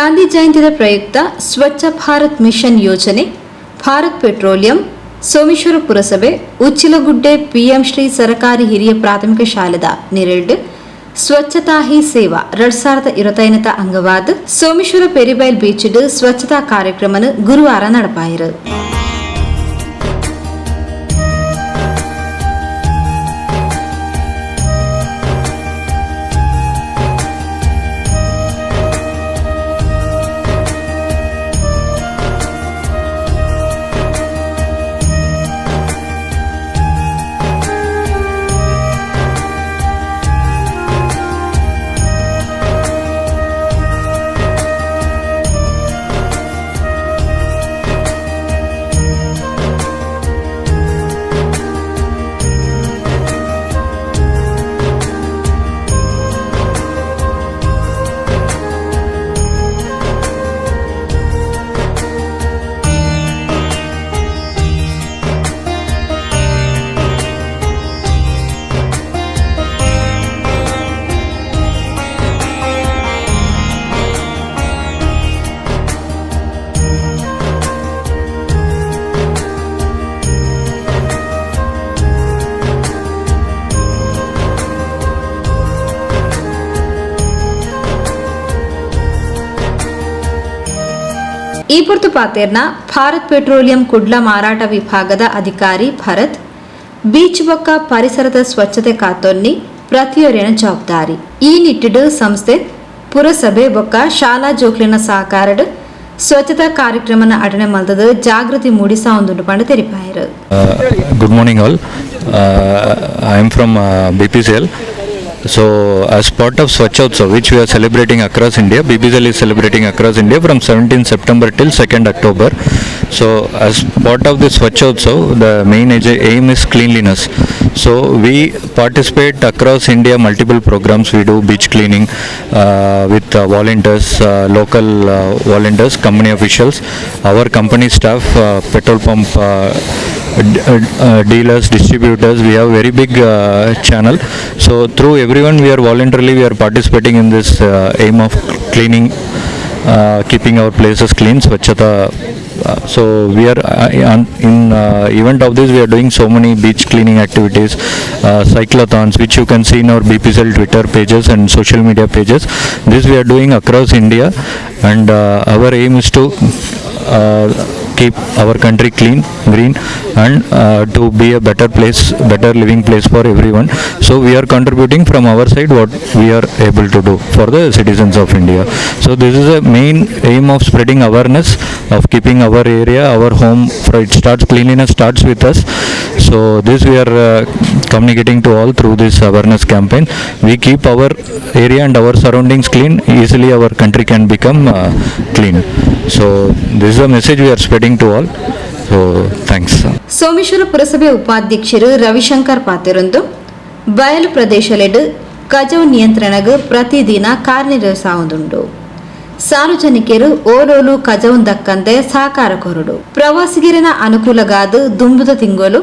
ಗಾಂಧಿ ಜಯಂತಿದ ಪ್ರಯುಕ್ತ ಸ್ವಚ್ಛ ಭಾರತ್ ಮಿಷನ್ ಯೋಜನೆ, ಭಾರತ್ ಪೆಟ್ರೋಲಿಯಂ, ಸೋಮೇಶ್ವರ ಪುರಸಭೆ, ಉಚ್ಚಿಲಗುಡ್ಡೆ ಪಿಎಂ ಶ್ರೀ ಸರಕಾರಿ ಹಿರಿಯ ಪ್ರಾಥಮಿಕ ಶಾಲೆದ ನಿರೆಲ್ಡ್ ಸ್ವಚ್ಛತಾ ಹಿ ಸೇವಾ, ಎರಡ್ ಸಾವಿರದ ಇರುವತ್ತೈನತ ಅಂಗವಾದ, ಸೋಮೇಶ್ವರ ಪೆರಿಬೈಲ್ ಬೀಚ್ಡ್ ಸ್ವಚ್ಛತಾ ಕಾರ್ಯಕ್ರಮನ ಗುರುವಾರ ನಡಪಾಯಿರು. ಈ ಪುರ್ತು ಪಾತೇರ್ನ ಭಾರತ್ ಪೆಟ್ರೋಲಿಯಂ ಕುಡ್ಲ ಮಾರಾಟ ವಿಭಾಗದ ಅಧಿಕಾರಿ ಭರತ್, ಬೀಚ್ ಬೊಕ್ಕ ಪರಿಸರದ ಸ್ವಚ್ಛತೆ ಕಾತೊನ್ನಿ ಪ್ರತಿಯೊರಿನ ಜವಾಬ್ದಾರಿ. ಈ ನಿಟ್ಟಿಡು ಸಂಸ್ಥೆ ಪುರಸಭೆ ಬೊಕ್ಕ ಶಾಲಾ ಜೋಕ್ಲಿನ ಸಹಕಾರಡು ಸ್ವಚ್ಛತಾ ಕಾರ್ಯಕ್ರಮನ ಅಟನೆ ಮಲ್ತದ ಜಾಗೃತಿ ಮೂಡಿಸಾ ಒಂದು ಪಂಡ ತೆರಿಪಾಯರು. Good morning all I am from B P C BPCL. So, as part of Swachh Utsav, which we are celebrating across India, BPCL is celebrating across India from 17 September till 2nd October. So, as part of this Swachh Utsav, the main aim is cleanliness. So, we participate across India multiple programs. We do beach cleaning uh, with uh, volunteers, uh, local uh, volunteers, company officials, our company staff, uh, petrol pump. Uh, dealers, distributors, we have very big uh, channel. So through everyone, we are voluntarily we are participating in this uh, aim of cleaning, uh, keeping our places clean, Swachhata. Uh, so we are uh, in uh, event of this we are doing so many beach cleaning activities, uh, cyclothons which you can see in our BPCL Twitter pages and social media pages. This we are doing across India and uh, our aim is to uh, keep our country clean, green, and uh, to be a better place, better living place for everyone. So we are contributing from our side what we are able to do for the citizens of India. So this is a main aim of spreading awareness of keeping our area, our home. It starts cleanliness starts with us. So this we are uh, communicating to all through this awareness campaign. We keep our area and our surroundings clean. Easily our country can become uh, clean. So this is a message we are spreading to all. So thanks. Someshwara ಪುರಸಭೆ ಉಪಾಧ್ಯಕ್ಷರು ರವಿಶಂಕರ್ ಪಾತಿರೊಂದು ಬಯಲು ಪ್ರದೇಶಲೆಡ್ ಕಜವು ನಿಯಂತ್ರಣಗ ಪ್ರತಿದಿನ ಕಾರ್ಯನಿರ್ವಹಿಸುವುದುಂಡು ಸಾರ್ವಜನಿಕರು ಓಲೋಲು ಕಜವು ದಕ್ಕಂತೆ ಸಹಕಾರ ಕೊರಡು ಪ್ರವಾಸಿಗರಿನ ಅನುಕೂಲಗಾದ ದುಂಬುದ ತಿಂಗೋಲು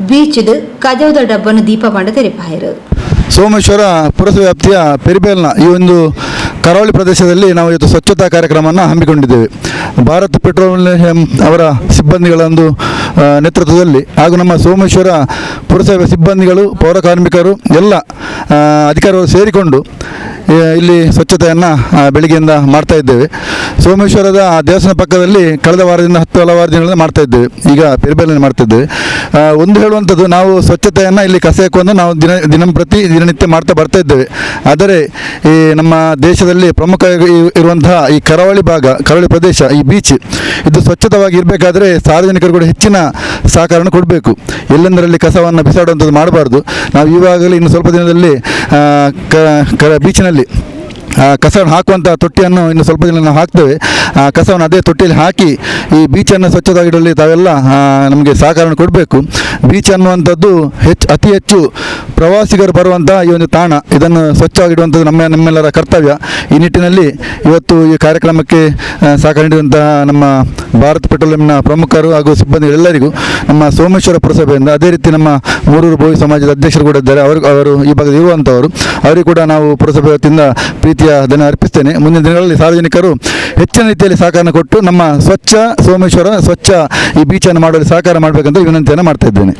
ಬೀಚ್ಡ್ ಕಜೌದ ಡಬ್ಬನ್ನು ದೀಪ ಮಾಡ ತೆರೆಪಾಯರು. ಸೋಮೇಶ್ವರ ಪುರಸಭೆ ವ್ಯಾಪ್ತಿಯ ಪೆರಿಬೇಲ್ನ ಈ ಒಂದು ಕರಾವಳಿ ಪ್ರದೇಶದಲ್ಲಿ ನಾವು ಇವತ್ತು ಸ್ವಚ್ಛತಾ ಕಾರ್ಯಕ್ರಮವನ್ನು ಹಮ್ಮಿಕೊಂಡಿದ್ದೇವೆ. ಭಾರತ್ ಪೆಟ್ರೋಲಿಯಂ ಅವರ ಸಿಬ್ಬಂದಿಗಳ ಒಂದು ಆ, ನೇತೃತ್ವದಲ್ಲಿ ಹಾಗೂ ನಮ್ಮ ಸೋಮೇಶ್ವರ ಪುರಸಭೆ ಸಿಬ್ಬಂದಿಗಳು, ಪೌರ ಕಾರ್ಮಿಕರು ಎಲ್ಲ ಅಧಿಕಾರಿಗಳು ಸೇರಿಕೊಂಡು ಇಲ್ಲಿ ಸ್ವಚ್ಛತೆಯನ್ನು ಬೆಳಿಗ್ಗೆಯಿಂದ ಮಾಡ್ತಾ ಇದ್ದೇವೆ. ಸೋಮೇಶ್ವರದ ದೇವಸ್ಥಾನ ಪಕ್ಕದಲ್ಲಿ ಕಳೆದ ವಾರದಿಂದ ಹತ್ತು ಹಲವಾರು ದಿನಗಳಿಂದ ಮಾಡ್ತಾ ಇದ್ದೇವೆ. ಈಗ ಪೆರಿಬೇಲಲ್ಲಿ ಮಾಡ್ತಾ ಇದ್ದೇವೆ. ಒಂದು ಹೇಳುವಂಥದ್ದು, ನಾವು ಸ್ವಚ್ಛತೆಯನ್ನು ಇಲ್ಲಿ ಕಸ ಹಾಕುವನ್ನು ನಾವು ದಿನ ದಿನಂಪ್ರತಿ ದಿನನಿತ್ಯ ಮಾಡ್ತಾ ಬರ್ತಾ ಇದ್ದೇವೆ. ಆದರೆ, ಈ, ನಮ್ಮ ದೇಶದಲ್ಲಿ ಪ್ರಮುಖ ಇರುವಂತಹ ಈ ಕರಾವಳಿ ಭಾಗ, ಕರಾವಳಿ ಪ್ರದೇಶ, ಈ ಬೀಚ್ ಇದು ಸ್ವಚ್ಛತವಾಗಿ ಇರಬೇಕಾದ್ರೆ ಸಾರ್ವಜನಿಕರು ಕೂಡ ಹೆಚ್ಚಿನ ಸಹಕಾರವನ್ನು ಕೊಡಬೇಕು. ಎಲ್ಲೆಂದರಲ್ಲಿ ಕಸವನ್ನು ಬಿಸಾಡುವಂಥದ್ದು ಮಾಡಬಾರ್ದು. ನಾವು ಈವಾಗಲೇ ಇನ್ನು ಸ್ವಲ್ಪ ದಿನದಲ್ಲಿ ಕ- ಬೀಚಿನಲ್ಲಿ ಕಸವನ್ನು ಹಾಕುವಂಥ ತೊಟ್ಟಿಯನ್ನು ಇನ್ನು ಸ್ವಲ್ಪ ದಿನ ನಾವು ಹಾಕ್ತೇವೆ. ಆ, ಕಸವನ್ನು ಅದೇ ತೊಟ್ಟಿಯಲ್ಲಿ ಹಾಕಿ ಈ ಬೀಚನ್ನು ಸ್ವಚ್ಛವಾಗಿಡಲಿ ತಾವೆಲ್ಲ ನಮಗೆ ಸಹಕಾರ ಕೊಡಬೇಕು. ಬೀಚ್ ಅನ್ನುವಂಥದ್ದು ಹೆಚ್ಚು, ಅತಿ ಹೆಚ್ಚು ಪ್ರವಾಸಿಗರು ಬರುವಂಥ ಈ ಒಂದು ತಾಣ. ಇದನ್ನು ಸ್ವಚ್ಛವಾಗಿಡುವಂಥದ್ದು ನಮ್ಮ, ನಮ್ಮೆಲ್ಲರ ಕರ್ತವ್ಯ. ಈ ನಿಟ್ಟಿನಲ್ಲಿ ಇವತ್ತು ಈ ಕಾರ್ಯಕ್ರಮಕ್ಕೆ ಸಹಕಾರ ನೀಡಿದಂತಹ ನಮ್ಮ ಭಾರತ್ ಪೆಟ್ರೋಲಿಯಂನ ಪ್ರಮುಖರು ಹಾಗೂ ಸಿಬ್ಬಂದಿಗಳೆಲ್ಲರಿಗೂ ನಮ್ಮ ಸೋಮೇಶ್ವರ ಪುರಸಭೆಯಿಂದ ಅದೇ ರೀತಿ ನಮ್ಮ ಮೂರೂರು ಭೋವಿ ಸಮಾಜದ ಅಧ್ಯಕ್ಷರು ಕೂಡ ಇದ್ದಾರೆ. ಅವರು ಅವರು ಈ ಭಾಗದಲ್ಲಿ ಇರುವಂಥವರು ಅವರಿಗೆ ಕೂಡ ನಾವು ಪುರಸಭೆ ವತಿಯಿಂದ ಪ್ರೀತಿ ರೀತಿಯ ಅದನ್ನು ಅರ್ಪಿಸ್ತೇನೆ. ಮುಂದಿನ ದಿನಗಳಲ್ಲಿ ಸಾರ್ವಜನಿಕರು ಹೆಚ್ಚಿನ ರೀತಿಯಲ್ಲಿ ಸಹಕಾರ ಕೊಟ್ಟು ನಮ್ಮ ಸ್ವಚ್ಛ ಸೋಮೇಶ್ವರ ಸ್ವಚ್ಛ ಈ ಬೀಚನ್ನು ಮಾಡಲು ಸಹಕಾರ ಮಾಡಬೇಕಂತ ವಿನಂತಿಯನ್ನು ಮಾಡ್ತಾ ಇದ್ದೇನೆ.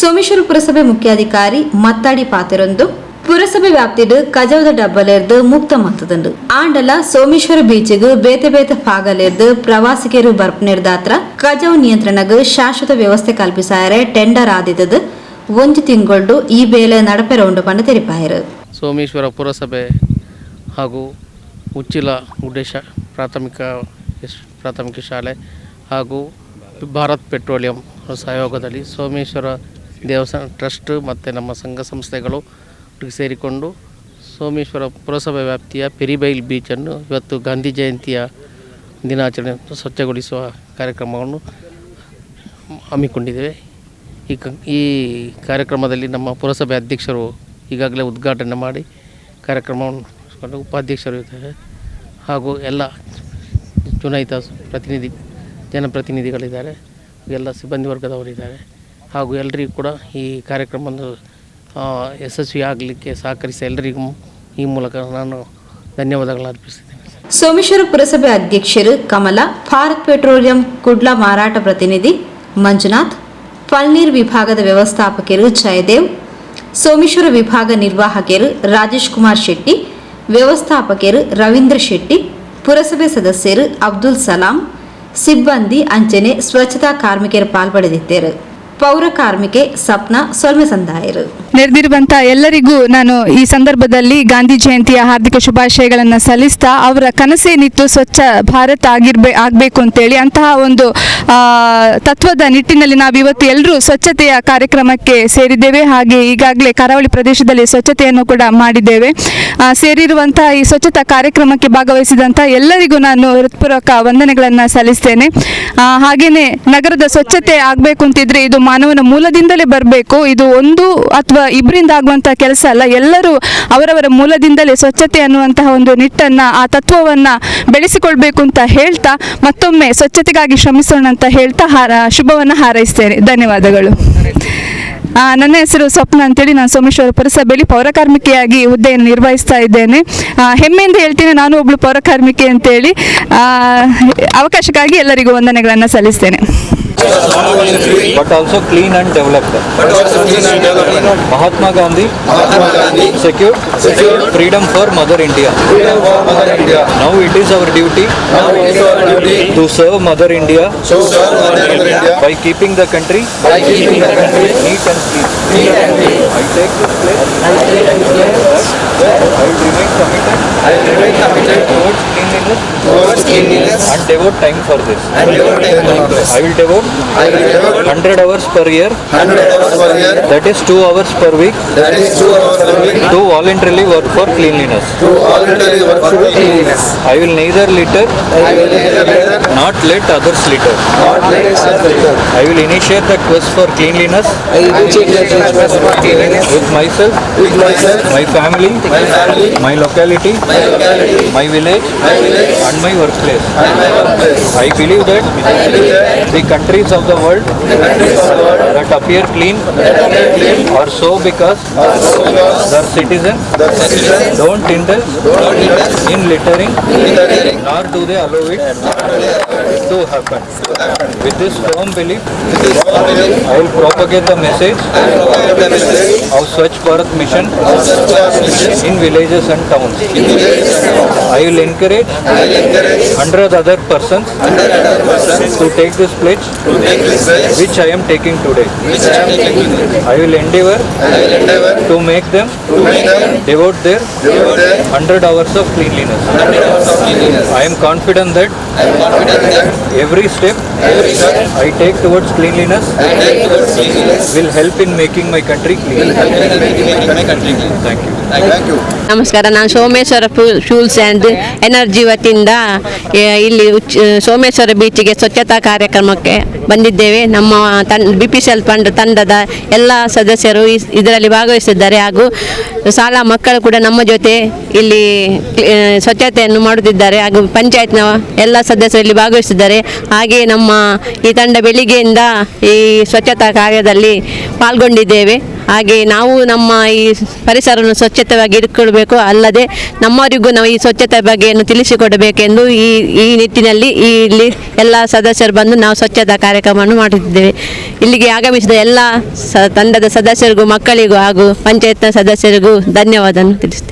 ಸೋಮೇಶ್ವರ ಪುರಸಭೆ ಮುಖ್ಯಾಧಿಕಾರಿ ಮತ್ತಾಡಿ ಪಾತೆರೊಂದು ಪುರಸಭೆ ವ್ಯಾಪ್ತಿಡ್ ಕಜವದ ಡಬ್ಬಲೆರ್ದು ಮುಕ್ತ ಮತ್ತದಂಡು ಆಂಡಲ ಸೋಮೇಶ್ವರ ಬೀಚಿಗ್ ಬೇತೆ ಬೇತೆ ಭಾಗಲೆರ್ದು ಪ್ರವಾಸಿಗರು ಬರ್ಪನೆರ್ದಾತ್ರ ಕಜವ ನಿಯಂತ್ರಣಗ್ ಶಾಶ್ವತ ವ್ಯವಸ್ಥೆ ಕಲ್ಪಿಸಾರೆ ಟೆಂಡರ್ ಆದಿದ್ದದು ಒಂದು ತಿಂಗಳು ಈ ಬೇಲೆ ನಡಪೆರ ಉಂಡು ಪಂಡ ತೆರಿಪಾಯರು. ಸೋಮೇಶ್ವರ ಪುರಸಭೆ ಹಾಗೂ ಉಚ್ಚಿಲ ಉದ್ದೇಶ ಪ್ರಾಥಮಿಕ ಪ್ರಾಥಮಿಕ ಶಾಲೆ ಹಾಗೂ ಭಾರತ್ ಪೆಟ್ರೋಲಿಯಂ ಸಹಯೋಗದಲ್ಲಿ ಸೋಮೇಶ್ವರ ದೇವಸ್ಥಾನ ಟ್ರಸ್ಟ್ ಮತ್ತು ನಮ್ಮ ಸಂಘ ಸಂಸ್ಥೆಗಳು ಸೇರಿಕೊಂಡು ಸೋಮೇಶ್ವರ ಪುರಸಭೆ ವ್ಯಾಪ್ತಿಯ ಪೆರಿಬೈಲ್ ಬೀಚನ್ನು ಇವತ್ತು ಗಾಂಧಿ ಜಯಂತಿಯ ದಿನಾಚರಣೆ ಸ್ವಚ್ಛಗೊಳಿಸುವ ಕಾರ್ಯಕ್ರಮವನ್ನು ಹಮ್ಮಿಕೊಂಡಿದ್ದೇವೆ. ಈ ಕ ಈ ಕಾರ್ಯಕ್ರಮದಲ್ಲಿ ನಮ್ಮ ಪುರಸಭೆ ಅಧ್ಯಕ್ಷರು ಈಗಾಗಲೇ ಉದ್ಘಾಟನೆ ಮಾಡಿ ಕಾರ್ಯಕ್ರಮವನ್ನು ಉಪಾಧ್ಯಕ್ಷರು ಇದ್ದಾರೆ. ಹಾಗೂ ಎಲ್ಲ ಚುನಾಯಿತ ಪ್ರತಿನಿಧಿ, ಜನಪ್ರತಿನಿಧಿಗಳಿದ್ದಾರೆ. ಎಲ್ಲ ಸಿಬ್ಬಂದಿ ವರ್ಗದವರಿದ್ದಾರೆ ಹಾಗೂ ಎಲ್ಲರಿಗೂ ಕೂಡ ಈ ಕಾರ್ಯಕ್ರಮವನ್ನು ಯಶಸ್ವಿ ಆಗಲಿಕ್ಕೆ ಸಹಕರಿಸಿ ಎಲ್ಲರಿಗೂ ಈ ಮೂಲಕ ನಾನು ಧನ್ಯವಾದಗಳನ್ನು ಅರ್ಪಿಸ್ತೀನಿ ಸೋಮೇಶ್ವರ ಪುರಸಭೆ ಅಧ್ಯಕ್ಷರು ಕಮಲ, ಭಾರತ್ ಪೆಟ್ರೋಲಿಯಂ ಕುಡ್ಲ ಮಾರಾಟ ಪ್ರತಿನಿಧಿ ಮಂಜುನಾಥ್ ಪಲ್ನೀರ್ ವಿಭಾಗದ ವ್ಯವಸ್ಥಾಪಕರು ಜಯದೇವ್, ಸೋಮೇಶ್ವರ ವಿಭಾಗ ನಿರ್ವಾಹಕರು ರಾಜೇಶ್ ಕುಮಾರ್ ಶೆಟ್ಟಿ ವ್ಯವಸ್ಥಾಪಕರು ರವೀಂದ್ರ ಶೆಟ್ಟಿ ಪುರಸಭೆ ಸದಸ್ಯರು ಅಬ್ದುಲ್ ಸಲಾಂ ಸಿಬ್ಬಂದಿ ಅಂಚನೆ ಸ್ವಚ್ಛತಾ ಕಾರ್ಮಿಕರು ಪಾಲ್ಪಡೆದಿದ್ದರು. ಪೌರ ಕಾರ್ಮಿಕೆ ಸ್ವಪ್ನ ಸೊಲ್ಮೆ ಸಂದಾಯರು. ನೆರೆದಿರುವಂತ ಎಲ್ಲರಿಗೂ ನಾನು ಈ ಸಂದರ್ಭದಲ್ಲಿ ಗಾಂಧಿ ಜಯಂತಿಯ ಹಾರ್ದಿಕ ಶುಭಾಶಯಗಳನ್ನು ಸಲ್ಲಿಸ್ತಾ ಅವರ ಕನಸೇನಿತ್ತು ಸ್ವಚ್ಛ ಭಾರತ ಆಗಿರ್ಬೇ, ಆಗಬೇಕು ಅಂತೇಳಿ ಅಂತಹ ಒಂದು ತತ್ವದ ನಿಟ್ಟಿನಲ್ಲಿ ನಾವು ಇವತ್ತು ಎಲ್ಲರೂ ಸ್ವಚ್ಛತೆಯ ಕಾರ್ಯಕ್ರಮಕ್ಕೆ ಸೇರಿದ್ದೇವೆ. ಹಾಗೆ ಈಗಾಗಲೇ ಕರಾವಳಿ ಪ್ರದೇಶದಲ್ಲಿ ಸ್ವಚ್ಛತೆಯನ್ನು ಕೂಡ ಮಾಡಿದ್ದೇವೆ. ಸೇರಿರುವಂತಹ ಈ ಸ್ವಚ್ಛತಾ ಕಾರ್ಯಕ್ರಮಕ್ಕೆ ಭಾಗವಹಿಸಿದಂಥ ಎಲ್ಲರಿಗೂ ನಾನು ಹೃತ್ಪೂರ್ವಕ ವಂದನೆಗಳನ್ನು ಸಲ್ಲಿಸ್ತೇನೆ. ಹಾಗೆಯೇ ನಗರದ ಸ್ವಚ್ಛತೆ ಆಗಬೇಕು ಅಂತಿದ್ರೆ ಇದು ಮಾನವನ ಮೂಲದಿಂದಲೇ ಬರಬೇಕು. ಇದು ಒಂದು ಅಥವಾ ಇಬ್ಬರಿಂದ ಆಗುವಂತಹ ಕೆಲಸ ಅಲ್ಲ. ಎಲ್ಲರೂ ಅವರವರ ಮೂಲದಿಂದಲೇ ಸ್ವಚ್ಛತೆ ಅನ್ನುವಂತಹ ಒಂದು ನಿಟ್ಟನ್ನ, ಆ ತತ್ವವನ್ನ ಬೆಳೆಸಿಕೊಳ್ಬೇಕು ಅಂತ ಹೇಳ್ತಾ ಮತ್ತೊಮ್ಮೆ ಸ್ವಚ್ಛತೆಗಾಗಿ ಶ್ರಮಿಸೋಣ ಅಂತ ಹೇಳ್ತಾ ಹಾರ, ಶುಭವನ್ನ ಹಾರೈಸ್ತೇನೆ. ಧನ್ಯವಾದಗಳು. ನನ್ನ ಹೆಸರು ಸ್ವಪ್ನ ಅಂತೇಳಿ. ನಾನು ಸೋಮೇಶ್ವರ ಪುರಸಭೆಯಲ್ಲಿ ಪೌರಕಾರ್ಮಿಕೆಯಾಗಿ ಹುದ್ದೆಯನ್ನು ನಿರ್ವಹಿಸ್ತಾ ಇದ್ದೇನೆ. ಹೆಮ್ಮೆಯಿಂದ ಹೇಳ್ತೀನಿ, ನಾನು ಒಬ್ಳು ಪೌರಕಾರ್ಮಿಕೆ ಅಂತೇಳಿ. ಅವಕಾಶಕ್ಕಾಗಿ ಎಲ್ಲರಿಗೂ ವಂದನೆಗಳನ್ನು ಸಲ್ಲಿಸ್ತೇನೆ. but also clean and developed. But also clean and developed. Mahatma Gandhi, Mahatma Gandhi secured, secured freedom for Mother India. Freedom for Mother India. Now it is our duty. Now it is our duty to serve Mother India. To serve Mother India by keeping the country. By keeping the country neat and clean. Neat and clean. I take this pledge. I take this pledge. I will remain committed. I will remain committed towards cleanliness. towards cleanliness and devote time for this. And devote time for this. I will devote. I will devote 100 hours per year. 100 hours per year. That is two hours per week. That is two hours per week. To voluntarily work for cleanliness. To voluntarily work for cleanliness. I will neither litter. I will neither litter. Not let others litter. Not let others litter. I will initiate the quest for cleanliness. I will initiate the quest for cleanliness. With myself. With myself. My family. My family. My locality. My locality. My village. My village. and my workplace. And my workplace. I believe that the countries of the world, that appear clean, are so because, are their citizens, don't indulge, in littering, nor do they allow it to happen. With this firm belief, I will propagate the message, of Swachh Bharat mission, in villages and towns. I will encourage. hundred other persons, to take this pledge, which, I am taking today. I will endeavor, to make them, to devote their, 100 hours of cleanliness. I am confident that every step I take towards cleanliness. Will help in making my country clean. Thank you. ನಮಸ್ಕಾರ ನಾನು ಸೋಮೇಶ್ವರ ಫ್ಯೂ- fuels and energy ವತಿಯಿಂದ ಇಲ್ಲಿ ಉಚ್ ಸೋಮೇಶ್ವರ ಬೀಚಿಗೆ ಸ್ವಚ್ಛತಾ ಕಾರ್ಯಕ್ರಮಕ್ಕೆ ಬಂದಿದ್ದೇವೆ. ನಮ್ಮ ತಂಡ ಬಿ ಪಿ ಸಿ ಎಲ್ ತಂಡ ತಂಡದ ಎಲ್ಲ ಸದಸ್ಯರು ಇದರಲ್ಲಿ ಭಾಗವಹಿಸಿದ್ದಾರೆ. ಹಾಗೂ ಶಾಲಾ ಮಕ್ಕಳು ಕೂಡ ನಮ್ಮ ಜೊತೆ ಇಲ್ಲಿ ಸ್ವಚ್ಛತೆಯನ್ನು ಮಾಡುತ್ತಿದ್ದಾರೆ. ಹಾಗೂ ಪಂಚಾಯತ್ನ ಎಲ್ಲ ಸದಸ್ಯರು ಇಲ್ಲಿ ಭಾಗವಹಿಸಿದ್ದಾರೆ. ಹಾಗೆಯೇ ನಮ್ಮ ಈ ತಂಡ ಬೆಳಿಗ್ಗೆಯಿಂದ ಈ ಸ್ವಚ್ಛತಾ ಕಾರ್ಯದಲ್ಲಿ ಪಾಲ್ಗೊಂಡಿದ್ದೇವೆ. ಹಾಗೆ ನಾವು ನಮ್ಮ ಈ ಪರಿಸರವನ್ನು ಸ್ವಚ್ಛತವಾಗಿ ಇಟ್ಕೊಳ್ಬೇಕು ಅಲ್ಲದೆ ನಮ್ಮವರಿಗೂ ನಾವು ಈ ಸ್ವಚ್ಛತೆ ಬಗ್ಗೆಯನ್ನು ತಿಳಿಸಿಕೊಡಬೇಕೆಂದು ಈ ಈ ನಿಟ್ಟಿನಲ್ಲಿ ಈ ಇಲ್ಲಿ ಎಲ್ಲ ಸದಸ್ಯರು ಬಂದು ನಾವು ಸ್ವಚ್ಛತಾ ಕಾರ್ಯಕ್ರಮವನ್ನು ಮಾಡುತ್ತಿದ್ದೇವೆ. ಇಲ್ಲಿಗೆ ಆಗಮಿಸಿದ ಎಲ್ಲ ತಂಡದ ಸದಸ್ಯರಿಗೂ, ಮಕ್ಕಳಿಗೂ ಹಾಗೂ ಪಂಚಾಯತ್ನ ಸದಸ್ಯರಿಗೂ ಧನ್ಯವಾದ ತಿಳಿಸ್ತೇವೆ